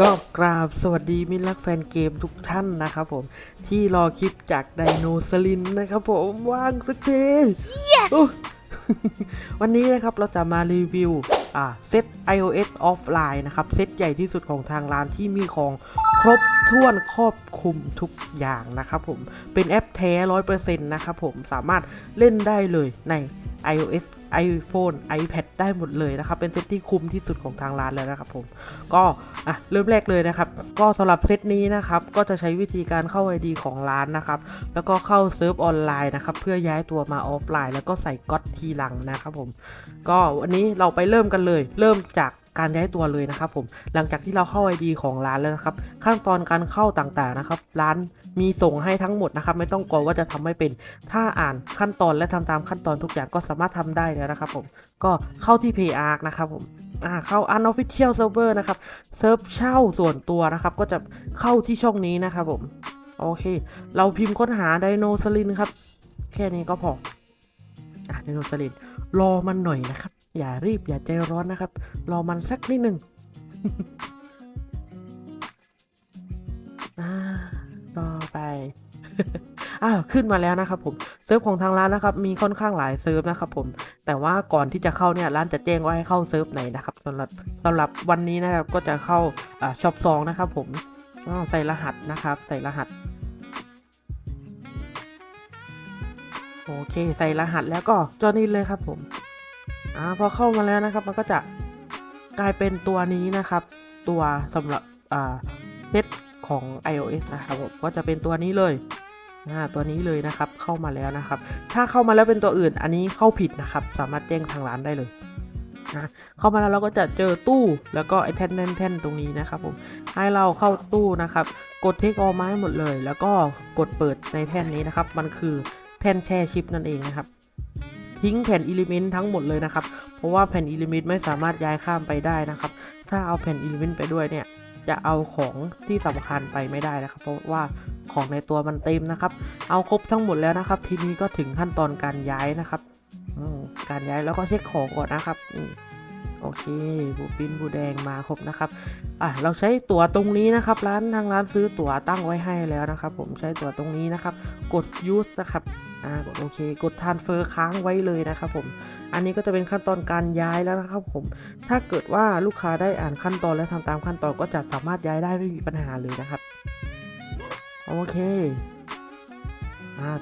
ก็กราบสวัสดีมิตรรักแฟนเกมทุกท่านนะครับผมที่รอคลิปจากไดโนสลินนะครับผมว่างสักที yes! วันนี้นะครับเราจะมารีวิวอ่าเซต iOS offline นะครับ เซตใหญ่ที่สุดของทางร้านที่มีของครบถ้วนครอบคลุมทุกอย่างนะครับผมเป็นแอปแท้ร้อยเปอร์เซ็นต์นะครับผมสามารถเล่นได้เลยใน iOS iPhone iPad ได้หมดเลยนะครับ เป็นเซตที่คุ้มที่สุดของทางร้านแล้วนะครับผม ก็อะเริ่มแรกเลยนะครับ ก็สำหรับเซตนี้นะครับ ก็จะใช้วิธีการเข้า ID ของร้านนะครับ แล้วก็เข้าเซิร์ฟออนไลน์นะครับ เพื่อย้ายตัวมาออฟไลน์ แล้วก็ใส่ก๊อตทีหลังนะครับผม ก็วันนี้เราไปเริ่มกันเลย เริ่มจาก การย้ายตัวเลยนะครับผมหลังจากที่เราเข้า ID ของร้านแล้วนะครับ ขั้นตอนการเข้าต่างๆนะครับ ร้านมีส่งให้ทั้งหมดนะครับ ไม่ต้องกลัวว่าจะทำไม่เป็น ถ้าอ่านขั้นตอนและทำตามขั้นตอนทุกอย่างก็สามารถทำได้แล้วนะครับผมก็เข้าที่ PARC นะครับผมอ่าเข้า Unofficial Server นะครับเซิร์ฟเช่าส่วนตัวนะครับ ก็จะเข้าที่ช่องนี้นะครับผมโอเค เราพิมพ์ค้นหาไดโนสลินครับ แค่นี้ก็พออะไดโนสลินรอมันหน่อยนะครับ อย่ารีบอย่าใจร้อนนะครับ รอมันสักนิดหนึ่งต่อไปอ้าวขึ้นมาแล้วนะครับผมเซิร์ฟของทางร้านนะครับ มีค่อนข้างหลายเซิร์ฟนะครับผมแต่ว่าก่อนที่จะเข้าเนี่ยร้านจะแจ้งว่าให้เข้าเซิร์ฟไหนนะครับสำหรับสำหรับวันนี้นะครับก็จะเข้าอ่าช็อปซองนะครับ ผมอ้าวใส่รหัสนะครับ ใส่รหัสโอเค ใส่รหัสแล้วก็จอนี่เลยครับผม อ่าพอเข้ามาแล้วนะครับ มันก็จะกลายเป็นตัวนี้นะครับ ตัวสำหรับอ่าเซตของ iOS นะครับผมก็จะเป็นตัวนี้เลยอ่าตัวนี้เลยนะครับเข้ามาแล้วนะครับ ถ้าเข้ามาแล้วเป็นตัวอื่น อันนี้เข้าผิดนะครับ สามารถแจ้งทางร้านได้เลยนะเข้ามาแล้วเราก็จะเจอตู้แล้วก็ไอ้แท่นแน่นแท่นตรงนี้นะครับผมให้เราเข้าตู้นะครับ กดเทคออไม้หมดเลย แล้วก็กดเปิดในแท่นนี้นะครับ มันคือแท่นแช่ชิปนั่นเองนะครับ ทิ้งแผ่นอิเลเมนต์ทั้งหมดเลยนะครับ เพราะว่าแผ่นอิเลเมนต์ไม่สามารถย้ายข้ามไปได้นะครับ ถ้าเอาแผ่นอิเลเมนต์ไปด้วยเนี่ย จะเอาของที่สำคัญไปไม่ได้นะครับ เพราะว่าของในตัวมันเต็มนะครับ เอาครบทั้งหมดแล้วนะครับ ทีนี้ก็ถึงขั้นตอนการย้ายนะครับการย้ายแล้วก็เช็คของก่อนนะครับอื โอเคบูปินบูแดงมาครบนะครับอะเราใช้ตั๋วตรงนี้นะครับ ร้านทางร้านซื้อตั๋วตั้งไว้ให้แล้วนะครับ ผมใช้ตั๋วตรงนี้นะครับ กด use นะครับอ่ากดโอเค กด transfer ค้างไว้เลยนะครับ ผม อันนี้ก็จะเป็นขั้นตอนการย้ายแล้วนะครับ ผม ถ้าเกิดว่าลูกค้าได้อ่านขั้นตอนและทำตามขั้นตอนก็จะสามารถย้ายได้ไม่มีปัญหาเลยนะครับโอเค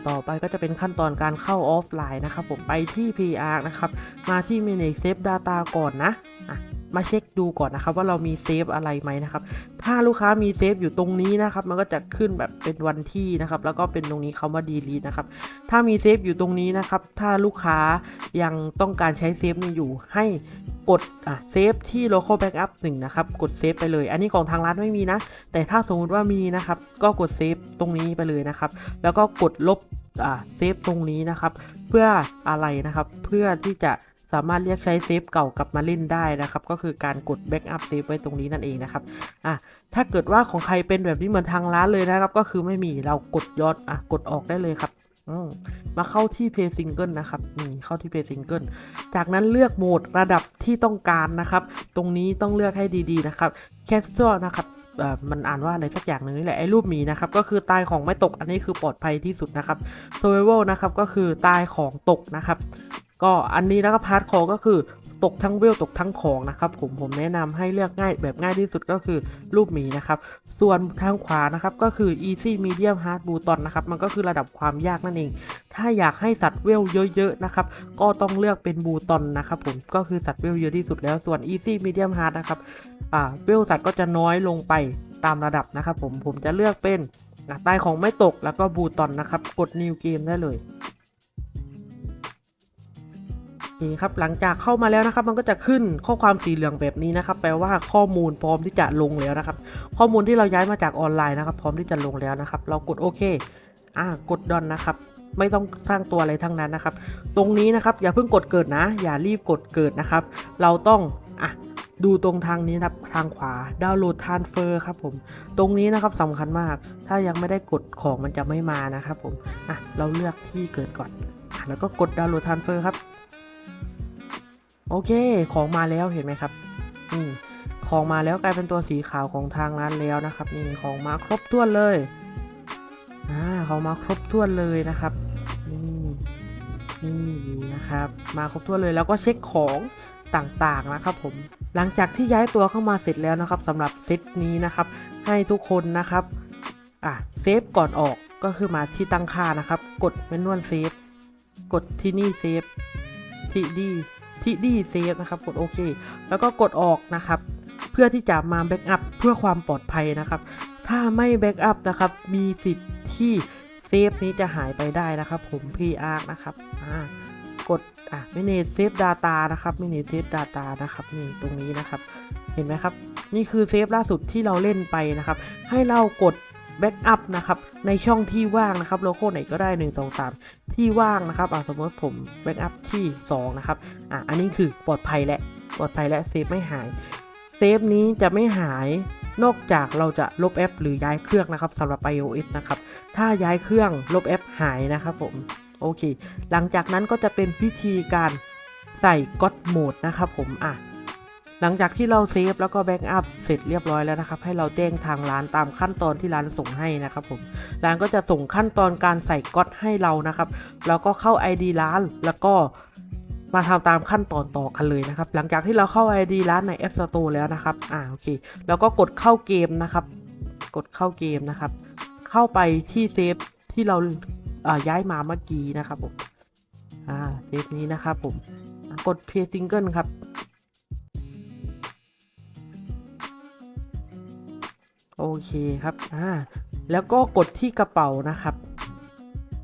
ต่อไปก็จะเป็นขั้นตอนการเข้าออฟไลน์นะครับผมไปที่ PR นะครับ มาที่ Manage Save Data ก่อนนะอะ มาเช็คดูก่อนนะครับว่าเรามีเซฟอะไรไหมนะครับ ถ้าลูกค้ามีเซฟอยู่ตรงนี้นะครับ มันก็จะขึ้นแบบเป็นวันที่นะครับ แล้วก็เป็นตรงนี้คำว่า delete นะครับ ถ้ามีเซฟอยู่ตรงนี้นะครับ ถ้าลูกค้ายังต้องการใช้เซฟนี้อยู่ให้กดอะเซฟที่ local backup 1นะครับ กดเซฟไปเลย อันนี้ของทางร้านไม่มีนะ แต่ถ้าสมมติว่ามีนะครับ ก็กดเซฟตรงนี้ไปเลยนะครับ แล้วก็กดลบอ่าเซฟตรงนี้นะครับ เพื่ออะไรนะครับ เพื่อที่จะ สามารถเรียกใช้เซฟเก่ากลับมาเล่นได้นะครับ ก็คือการกดแบ็กอัพเซฟไว้ตรงนี้นั่นเองนะครับอะถ้าเกิดว่าของใครเป็นแบบนี้เหมือนทางร้านเลยนะครับ ก็คือไม่มีเรากดยอนอะกดออกได้เลยครับอืมมาเข้าที่ Play Single นะครับนี่เข้าที่ Play Single จากนั้นเลือกโหมดระดับที่ต้องการนะครับ ตรงนี้ต้องเลือกให้ดีๆนะครับ Casual นะครับเอ่อมันอ่านว่าอะไรสักอย่างหนึ่งนี่แหละไอ้รูปหมีนะครับก็คือตายของไม่ตกอันนี้คือปลอดภัยที่สุดนะครับ Survival นะครับก็คือตายของตกนะครับ ก็อันนี้นะครับพาร์ทคอก็คือตกทั้งเวลตกทั้งของนะครับผมผมแนะนำให้เลือกง่ายแบบง่ายที่สุดก็คือรูปหมีนะครับ ส่วนทางขวานะครับก็คือ easy medium hard button นะครับมันก็คือระดับความยากนั่นเอง ถ้าอยากให้สัตว์เวลเยอะๆนะครับก็ต้องเลือกเป็นบูตอนนะครับผมก็คือสัตว์เวลเยอะที่สุดแล้วส่วน easy medium hard นะครับอ่าเวลสัตว์ก็จะน้อยลงไปตามระดับนะครับผมผมจะเลือกเป็นอะตายของไม่ตกแล้วก็บูตอนนะครับกด new game ได้เลย นี่ครับหลังจากเข้ามาแล้วนะครับมันก็จะขึ้นข้อความสีเหลืองแบบนี้นะครับแปลว่าข้อมูลพร้อมที่จะลงแล้วนะครับ ข้อมูลที่เราย้ายมาจากออนไลน์นะครับ พร้อมที่จะลงแล้วนะครับ เรากดโอเคอ่ากดดอนนะครับไม่ต้องสร้างตัวอะไรทั้งนั้นนะครับ ตรงนี้นะครับอย่าเพิ่งกดเกิดนะ อย่ารีบกดเกิดนะครับ เราต้องอะดูตรงทางนี้นะครับทางขวาดาวน์โหลดทานเฟอร์ครับผมตรงนี้นะครับสำคัญมาก ถ้ายังไม่ได้กดของมันจะไม่มานะครับผมอะเราเลือกที่เกิดก่อนอะแล้วก็กดดาวน์โหลดทานเฟอร์ครับ โอเค ของมาแล้วเห็นไหมครับนี่ของมาแล้วกลายเป็นตัวสีขาวของทางร้านแล้วนะครับนี่ของมาครบถ้วนเลยอ่าของมาครบถ้วนเลยนะครับนี่นี่นะครับ มาครบถ้วนเลยแล้วก็เช็คของต่างๆนะครับผมหลังจากที่ย้ายตัวเข้ามาเสร็จแล้วนะครับสำหรับเซตนี้นะครับ ให้ทุกคนนะครับอะเซฟก่อนออกก็คือมาที่ตั้งค่านะครับ กดเมนวลเซฟกดที่นี่เซฟที่ดี ที่ดีเซฟนะครับกดโอเค แล้วก็กดออกนะครับ เพื่อที่จะมาแบ็กอัพเพื่อความปลอดภัยนะครับ ถ้าไม่แบ็กอัพนะครับ มีสิทธิ์ที่เซฟนี้จะหายไปได้นะครับ ผม PR นะครับอ่ากดอะไม่เนตเซฟ Data นะครับไม่เนตเซฟ Data นะครับนี่ตรงนี้นะครับ เห็นไหมครับ นี่คือเซฟล่าสุดที่เราเล่นไปนะครับ ให้เรากด แบ็กอัพนะครับในช่องที่ว่างนะครับโลโก้ไหนก็ได้ 1 2 3 ที่ว่างนะครับอะสมมติผมแบ็กอัพที่2นะครับอะอันนี้คือปลอดภัยและปลอดภัยและเซฟไม่หายเซฟนี้จะไม่หายนอกจากเราจะลบแอป หรือย้ายเครื่องนะครับสำหรับ iOS นะครับถ้าย้ายเครื่องลบแอปหายนะครับผมโอเค หลังจากนั้นก็จะเป็นพิธีการใส่ก็ d โหมดนะครับผมอะ หลังจากที่เราเซฟแล้วก็แบ็กอัพเสร็จเรียบร้อยแล้วนะครับ ให้เราแจ้งทางร้านตามขั้นตอนที่ร้านส่งให้นะครับผมร้านก็จะส่งขั้นตอนการใส่ก๊อตให้เรานะครับ แล้วก็เข้า ID ร้านแล้วก็มาทำตามขั้นตอนต่อกันเลยนะครับ หลังจากที่เราเข้า ID ร้านใน App Store แล้วนะครับอ่าโอเคแล้วก็กดเข้าเกมนะครับ กดเข้าเกมนะครับ เข้าไปที่เซฟที่เราอ่าย้ายมาเมื่อกี้นะครับผมอ่าเซฟนี้นะครับผมกด Play Single ครับ โอเคครับอ่าแล้วก็กดที่กระเป๋านะครับ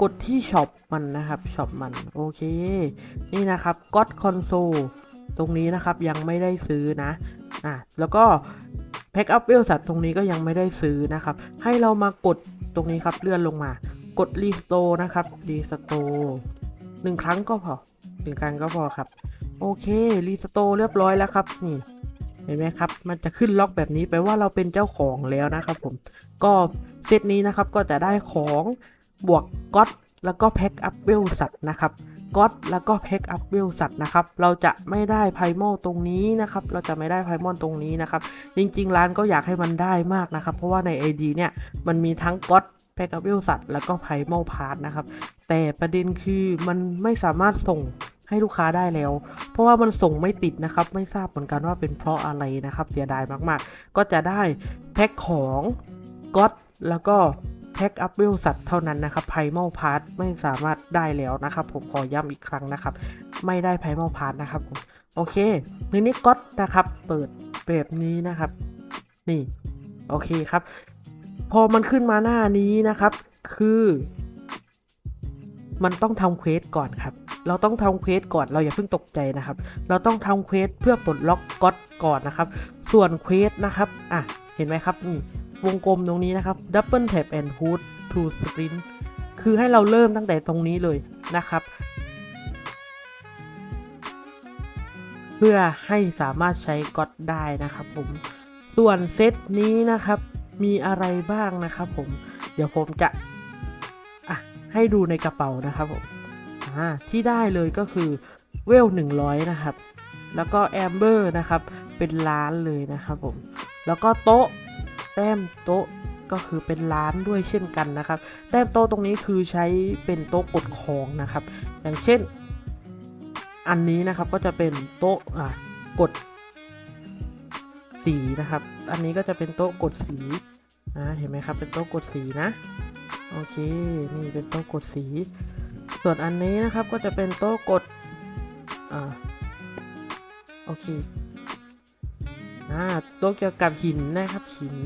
กดที่ช็อปมันนะครับช็อปมันโอเค นี่นะครับก็คอนโซลตรงนี้นะครับยังไม่ได้ซื้อนะอ่าแล้วก็แพ็กอัพเวลสัตว์ตรงนี้ก็ยังไม่ได้ซื้อนะครับ ให้เรามากดตรงนี้ครับเลื่อนลงมา กดรีสโตนะครับรีสโตหนึ่งครั้งก็พอหนึ่งครั้งก็พอครับ โอเครีสโตเรียบร้อยแล้วครับนี่ ห็นไหมครับ มันจะขึ้นล็อกแบบนี้แปลว่าเราเป็นเจ้าของแล้วนะครับผม ก็เซตนี้นะครับก็จะได้ของบวกก๊อตแล้วก็แพ็กอัพเวลสัตว์นะครับก๊อตแล้วก็แพ็กอัพเวลสัตว์นะครับ เราจะไม่ได้ไพมอลตรงนี้นะครับ เราจะไม่ได้ไพมอลตรงนี้นะครับ จริงๆ ร้านก็อยากให้มันได้มากนะครับ เพราะว่าใน ID เนี่ยมันมีทั้งก๊อตแพ็กอัพเวลสัตว์แล้วก็ไพมอลพาร์ทนะครับ แต่ประเด็นคือมันไม่สามารถส่ง ให้ลูกค้าได้แล้ว เพราะว่ามันส่งไม่ติดนะครับ ไม่ทราบเหมือนกันว่าเป็นเพราะอะไรนะครับ เสียดายมากๆ ก็จะได้แพ็คของก็ตแล้วก็แพ็คอัพเวลสัตว์เท่านั้นนะครับไพมอลพาร์ทไม่สามารถได้แล้วนะครับ ผมขอย้ำอีกครั้งนะครับ ไม่ได้ไพมอลพาร์ทนะครับผมโอเคทีนี้ก็ตนะครับ เปิดแบบนี้นะครับ นี่ โอเคครับ พอมันขึ้นมาหน้านี้นะครับ คือ มันต้องทำเควสก่อนครับ เราต้องทำเควสก่อนเราอย่าเพิ่งตกใจนะครับ เราต้องทำเควสเพื่อปลดล็อกก๊อตก่อนนะครับ ส่วนเควสนะครับอะเห็นไหมครับนี่วงกลมตรงนี้นะครับ double tap and hold to sprint คือให้เราเริ่มตั้งแต่ตรงนี้เลยนะครับเพื่อให้สามารถใช้ก๊อตได้นะครับผม ส่วนเซตนี้นะครับมีอะไรบ้างนะครับผม เดี๋ยวผมจะ อะ ให้ดูในกระเป๋านะครับผมาที่ได้เลยก็คือเวล 100 นะครับ แล้วก็แอมเบอร์นะครับ เป็นล้านเลยนะครับผม แล้วก็โต๊ะแต้มโต๊ะก็คือเป็นล้านด้วยเช่นกันนะครับ แต้มโต๊ะตรงนี้คือใช้เป็นโต๊ะกดของนะครับ อย่างเช่น อันนี้นะครับก็จะเป็นโต๊ะกดสีนะครับ อันนี้ก็จะเป็นโต๊ะกดสีอ่าเห็นไหมครับ เป็นโต๊ะกดสีนะ โอเค นี่เป็นโต๊ะกดสี ส่วนอันนี้นะครับก็จะเป็นโต๊ะกด อ่า โอเค อ่า โต๊ะเกี่ยวกับหินนะครับ หิน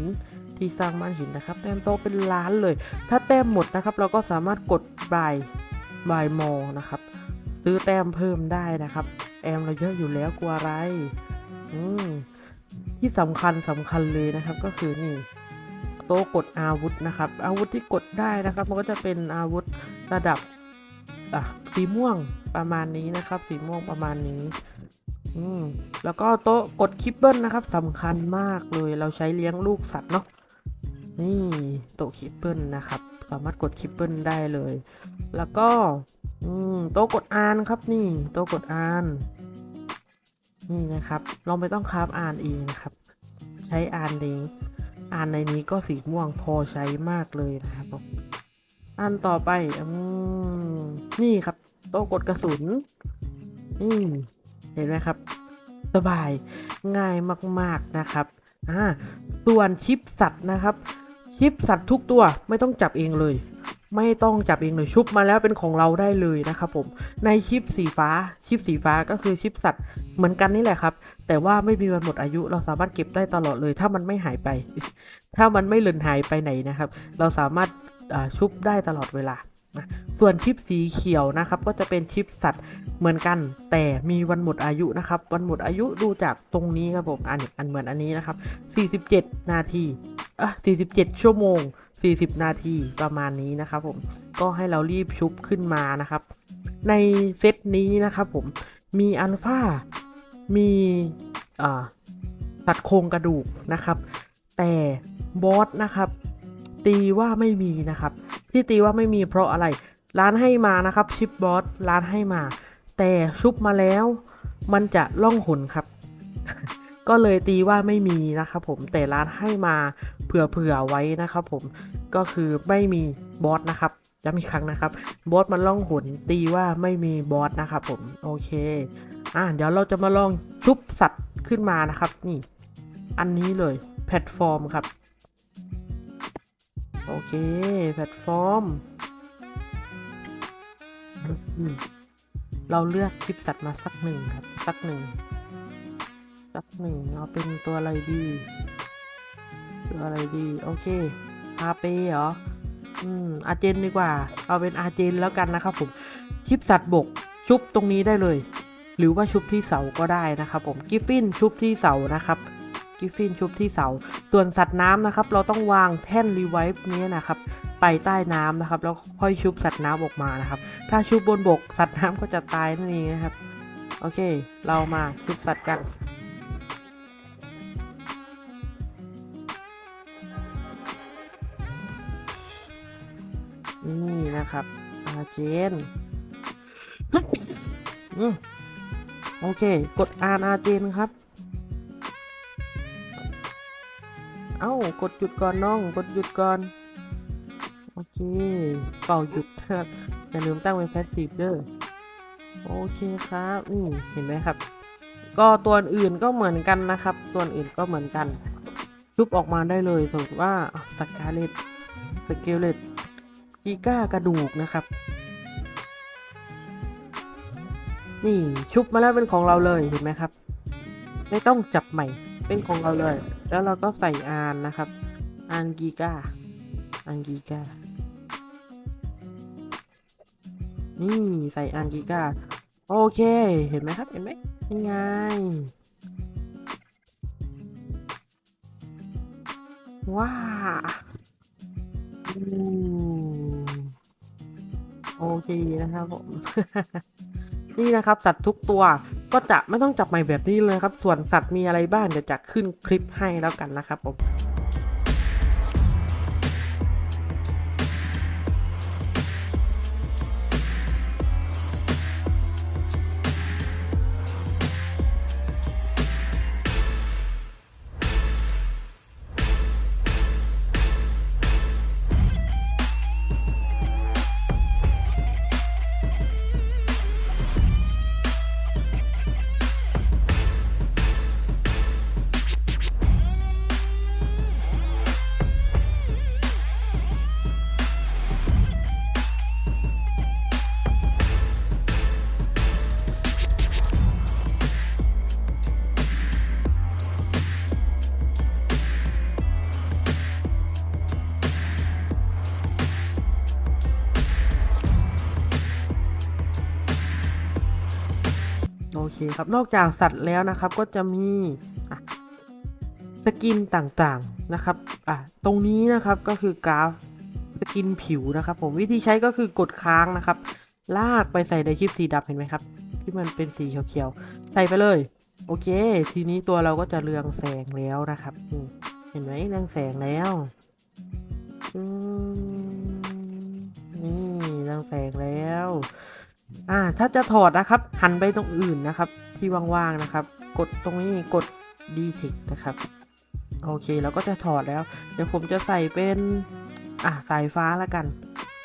ที่สร้างบ้านหินนะครับ แต้มโต๊ะเป็นล้านเลย ถ้าแต้มหมดนะครับ เราก็สามารถกดบายบายมอนะครับ ซื้อแต้มเพิ่มได้นะครับ แอมเราเยอะอยู่แล้วกลัวอะไร อืม ที่สำคัญสำคัญเลยนะครับก็คือนี่โต๊ะกดอาวุธนะครับ อาวุธที่กดได้นะครับ มันก็จะเป็นอาวุธระดับ อะสีม่วงประมาณนี้นะครับ สีม่วงประมาณนี้ อืมแล้วก็โต๊ะกดคิปเปิลนะครับสำคัญมากเลยเราใช้เลี้ยงลูกสัตว์เนาะนี่โต๊ะคิปเปิลนะครับ สามารถกดคิปเปิลได้เลย แล้วก็ อืมโต๊ะกดอ่านครับ นี่โต๊ะกดอ่านนี่นะครับ เราไม่ต้องคราฟอ่านเองนะครับ ใช้อ่านนี้อ่านในนี้ก็สีม่วงพอใช้มากเลยนะครับผม อันต่อไปอืมนี่ครับ โต๊ะกดกระสุนอืมเห็นไหมครับ สบายง่ายมาก ๆนะครับอ่าส่วนชิปสัตว์นะครับ ชิปสัตว์ทุกตัวไม่ต้องจับเองเลย ไม่ต้องจับเองเลยชุบมาแล้วเป็นของเราได้เลยนะครับผมในชิปสีฟ้าชิปสีฟ้าก็คือชิปสัตว์เหมือนกันนี่แหละครับ แต่ว่าไม่มีวันหมดอายุ เราสามารถเก็บได้ตลอดเลย ถ้ามันไม่หายไป ถ้ามันไม่เลือนหายไปไหนนะครับ เราสามารถ ชุบได้ตลอดเวลานะส่วนชิปสีเขียวนะครับก็จะเป็นชิปสัตว์เหมือนกัน แต่มีวันหมดอายุนะครับ วันหมดอายุดูจากตรงนี้ครับผมอันอันเหมือนอันนี้นะครับ 47 นาทีอะ47 ชั่วโมง 40 นาทีประมาณนี้นะครับผมก็ให้เรารีบชุบขึ้นมานะครับ ในเซตนี้นะครับผมมีอัลฟามีสัตว์โครงกระดูกนะครับ แต่บอสนะครับ ตีว่าไม่มีนะครับ ที่ตีว่าไม่มีเพราะอะไร ร้านให้มานะครับชิปบอสร้านให้มา แต่ชุบมาแล้วมันจะล่องหนครับ ก็เลยตีว่าไม่มีนะครับผมแต่ร้านให้มาเผื่อๆไว้นะครับผมก็คือไม่มีบอสนะครับย้ำอีกครั้งนะครับบอสมันล่องหนตีว่าไม่มีบอสนะครับผมโอเคอะเดี๋ยวเราจะมาลองชุบสัตว์ขึ้นมานะครับ นี่ อันนี้เลยแพลตฟอร์มครับ โอเค แพลตฟอร์ม เราเลือกคลิปสัตว์มาสักหนึ่งครับ สักหนึ่ง สักหนึ่งเอาเป็นตัวอะไรดี ตัวอะไรดี โอเคอาเปเหรอ อืม อาเจนดีกว่า เอาเป็นอาเจนแล้วกันนะครับผม คลิปสัตว์บก ชุบตรงนี้ได้เลย หรือว่าชุบที่เสาก็ได้นะครับผม กิฟฟินชุบที่เสานะครับ กิฟฟินชุบที่เสา ส่วนสัตว์น้ำนะครับ เราต้องวางแท่นรีไวฟ์นี้นะครับ ไปใต้น้ำนะครับ แล้วค่อยชุบสัตว์น้ำออกมานะครับ ถ้าชุบบนบกสัตว์น้ำก็จะตายนั่นเองนะครับ โอเค เรามาชุบสัตว์กันนี่นะครับอาเจนอโอเค กดอ่านอาเจนครับ เอ้ากดหยุดก่อนน้อง กดหยุดก่อน โอเคเป่าหยุดครับอย่าลืมตั้งเป็นแพสซีฟเด้อโอเคครับนี่เห็นไหมครับ ก็ตัวอื่นก็เหมือนกันนะครับ ตัวอื่นก็เหมือนกันชุบออกมาได้เลยสมมติว่าสกาเลตสเกลเลตกีก้ากระดูกนะครับ นี่ชุบมาแล้วเป็นของเราเลยเห็นไหมครับ ไม่ต้องจับใหม่เป็นของเราเลย แล้วเราก็ใส่อานนะครับ อานกีกาอานกีกานี่ใส่อานกีกาโอเค เห็นไหมครับ เห็นไหมยังไงว้าโอเคนะครับผม นี่นะครับ สัตว์ทุกตัว ก็จะไม่ต้องจับใหม่แบบนี้เลยครับ ส่วนสัตว์มีอะไรบ้างเดี๋ยวจะขึ้นคลิปให้แล้วกันนะครับผม เคครับ นอกจากสัตว์แล้วนะครับก็จะมีะสกินต่างๆนะครับอะตรงนี้นะครับก็คือกราฟสกินผิวนะครับผมวิธีใช้ก็คือกดค้างนะครับ ลากไปใส่ในชิปสีดำเห็นไหมครับ ที่มันเป็นสีเขียวๆใส่ไปเลย โอเค ทีนี้ตัวเราก็จะเรืองแสงแล้วนะครับเห็นไหมเรืองแสงแล้วนี่เรืองแสงแล้ว อ่าถ้าจะถอดนะครับ หันไปตรงอื่นนะครับ ที่ว่างๆนะครับ กดตรงนี้กด detect นะครับโอเคแล้วก็จะถอดแล้ว เดี๋ยวผมจะใส่เป็นอะสายฟ้าละกัน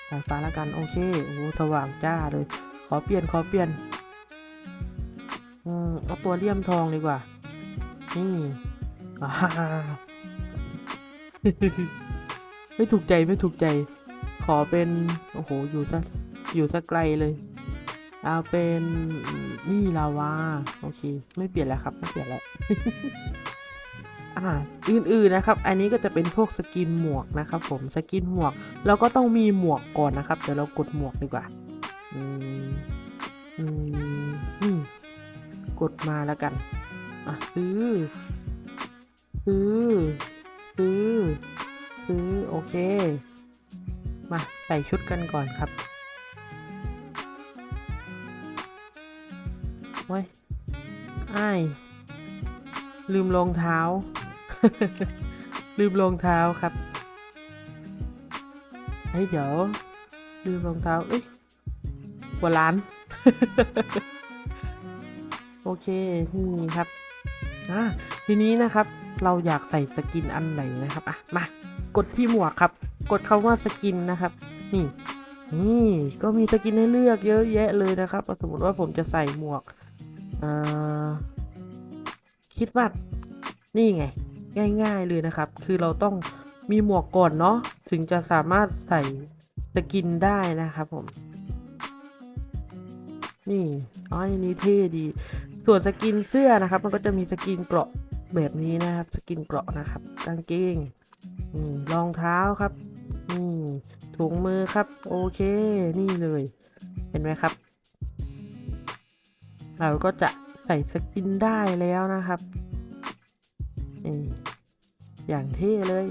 สายฟ้าละกันโอเคโอ้โหสว่างจ้าเลย ขอเปลี่ยนขอเปลี่ยนอืมเอาตัวเลี่ยมทองดีกว่า นี่ไม่ถูกใจไม่ถูกใจ ขอเป็น โอ้โห อยู่ซะอยู่ซะไกลเลย เอาเป็นนี่ลาวาโอเค ไม่เปลี่ยนแล้วครับ ไม่เปลี่ยนแล้วอ่าอื่นๆนะครับ อันนี้ก็จะเป็นพวกสกินหมวกนะครับผมสกินหมวกเราก็ต้องมีหมวกก่อนนะครับเดี๋ยวเรากดหมวกดีกว่าอืมอืมอืมกดมาแล้วกันอะซื้อซื้อซื้อซื้อโอเค มาใส่ชุดกันก่อนครับ เว้ยอ้าย ลืมรองเท้า ลืมรองเท้าครับเฮ้ยเดี๋ยว ลืมรองเท้า เอ้ยหัวร้าน โอเคนี่ครับอ่าทีนี้นะครับ เราอยากใส่สกินอันไหนนะครับ อะ มา กดที่หมวกครับ กดคำว่าสกินนะครับ นี่นี่ก็มีสกินให้เลือกเยอะแยะเลยนะครับสมมติว่าผมจะใส่หมวก คิดว่านี่ไง ง่ายๆเลยนะครับ คือเราต้องมีหมวกก่อนเนาะถึงจะสามารถใส่สกินได้นะครับผม นี่อ๋ออันนี้เท่ดี ส่วนสกินเสื้อนะครับ มันก็จะมีสกินเกราะแบบนี้นะครับ สกินเกราะนะครับกางเกงนี่รองเท้าครับนี่ถุงมือครับ โอเค นี่เลย เห็นไหมครับ เราก็จะใส่สกินได้แล้วนะครับนี่อย่างเท่เลย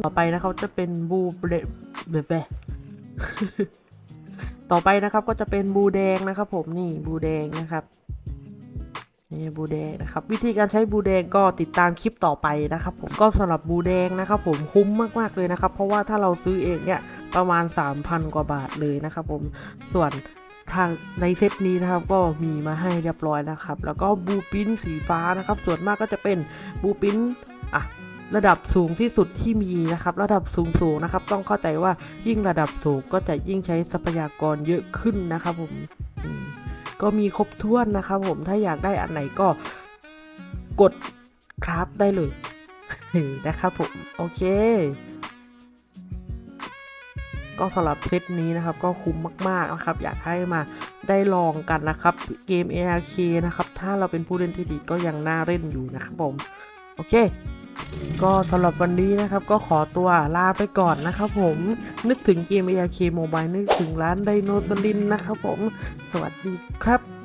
ต่อไปนะครับจะเป็นบูเบรเบเบต่อไปนะครับก็จะเป็นบูแดงนะครับ ผมนี่บูแดงนะครับนี่บูแดงนะครับ วิธีการใช้บูแดงก็ติดตามคลิปต่อไปนะครับ ผมก็สำหรับบูแดงนะครับ ผมคุ้มมากๆเลยนะครับ เพราะว่าถ้าเราซื้อเองเนี่ยประมาณ 3,000 กว่าบาทเลยนะครับ ผมส่วน ทางในเซตนี้นะครับก็มีมาให้เรียบร้อยนะครับ แล้วก็บูปิ้นสีฟ้านะครับ ส่วนมากก็จะเป็นบูปิ้นอะระดับสูงที่สุดที่มีนะครับ ระดับสูงสูงๆนะครับ ต้องเข้าใจว่ายิ่งระดับสูงก็จะยิ่งใช้ทรัพยากรเยอะขึ้นนะครับผมอืมก็มีครบถ้วนนะครับผมถ้าอยากได้อันไหนก็กดคราฟได้เลยนะครับผม โอเค ก็สำหรับเซตนี้นะครับก็คุ้มมากๆนะครับ อยากให้มาได้ลองกันนะครับเกม ARK นะครับ ถ้าเราเป็นผู้เล่นที่ดีก็ยังน่าเล่นอยู่นะครับผม โอเคก็สำหรับวันนี้นะครับก็ขอตัวลาไปก่อนนะครับผมนึกถึงเกม ARK Mobile นึกถึงร้านไดโนสลินนะครับผม สวัสดีครับ